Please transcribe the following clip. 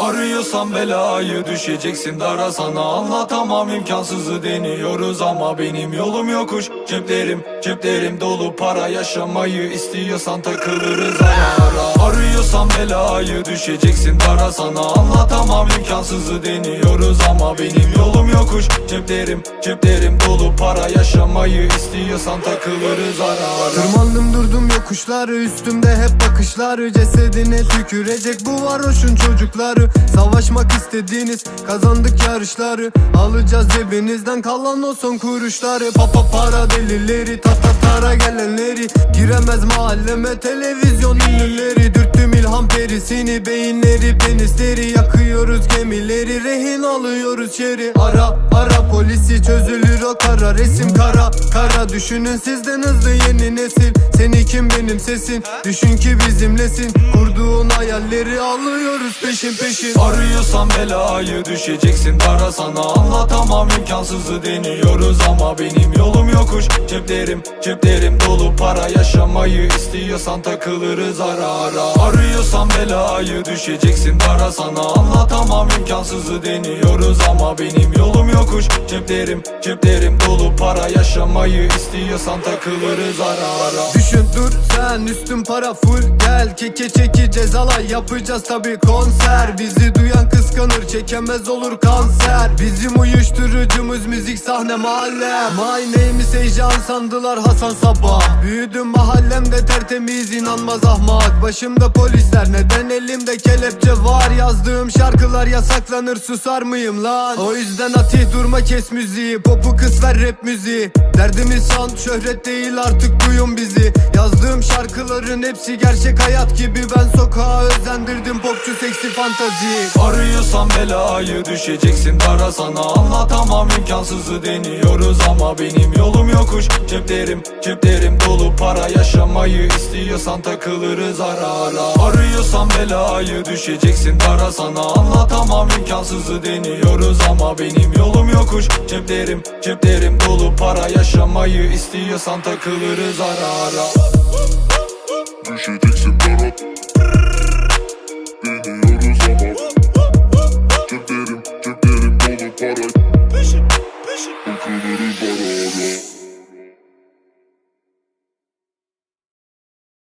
Arıyorsan belayı düşeceksin dara. Sana Anlatamam imkansızı deniyoruz ama benim yolum yokuş. Ceplerim ceplerim dolu para yaşamayı istiyorsan takılırız ara ara. Arıyorsan belayı düşeceksin dara. Sana Anlatamam imkansızı deniyoruz ama benim yolum yokuş. Ceplerim ceplerim dolu para yaşamayı istiyorsan takılırız ara Tırmandım durdum yokuşları Üstümde hep bakışları. Cesedine tükürecek bu varoşun çocukları Savaşmak istediğiniz kazandık yarışları. Alacağız cebinizden kalan o son kuruşları. Papa para delileri ta ta tara gelenleri. Giremez mahalleme televizyon ünlüleri. Dürttüm ilham perisini beyinleri penisleri Yakıyoruz alıyoruz şeri Ara ara polisi çözülür o kara. Resim kara Kara. Düşünün sizden hızlı yeni nesil. Seni kim benim sesin? Düşün ki bizimlesin. Kurduğun hayalleri alıyoruz peşin peşin. Arıyorsan belayı düşeceksin. Dara sana Anlatamam imkansızı deniyoruz ama benim yolum yokuş. Ceplerim ceplerim dolu. Para yaşamayı istiyorsan takılırız ara ara. Arıyorsan belayı düşeceksin. Dara sana Anlatamam. İmkansızı deniyoruz ama benim yolum yokuş. Ceplerim ceplerim dolu. Para yaşamayı istiyorsan takılırız ara ara. Düşün dur sen üstün para full. Gel Keke çekeceğiz alay yapacağız tabi konser Bizi duyan kıskanır çekemez olur kanser. Bizim uyuşturucumuz müzik sahne mahalle. My name is Heyecan sandılar Hasan Sabah. Büyüdüm mahallemde tertemiz inanmaz ahmak. Başımda polisler neden elimde kelepçe var? Yazdığım şarkılar yasaklanır susar mıyım lan? O yüzden Atih durma kes müziği. Popu kız ver rap müziği. Derdimiz sound şöhret değil artık duyun bizi. Yazdığım şarkıların hepsi gerçek hayat gibi. Ben sokağa özendirdim popçu seksi fantazi. Arıyorsan belayı düşeceksin dara sana. Anlatamam imkansızı deniyoruz ama benim yolum yokuş. Ceplerim ceplerim dolu para yaşamayı istiyorsan takılırız ara ara. Arıyorsan belayı düşeceksin dara sana. Anlatamam imkansızı deniyoruz ama benim yolum yokuş. Ceplerim ceplerim dolu para yaşamayı istiyorsan takılırız ara ara バラ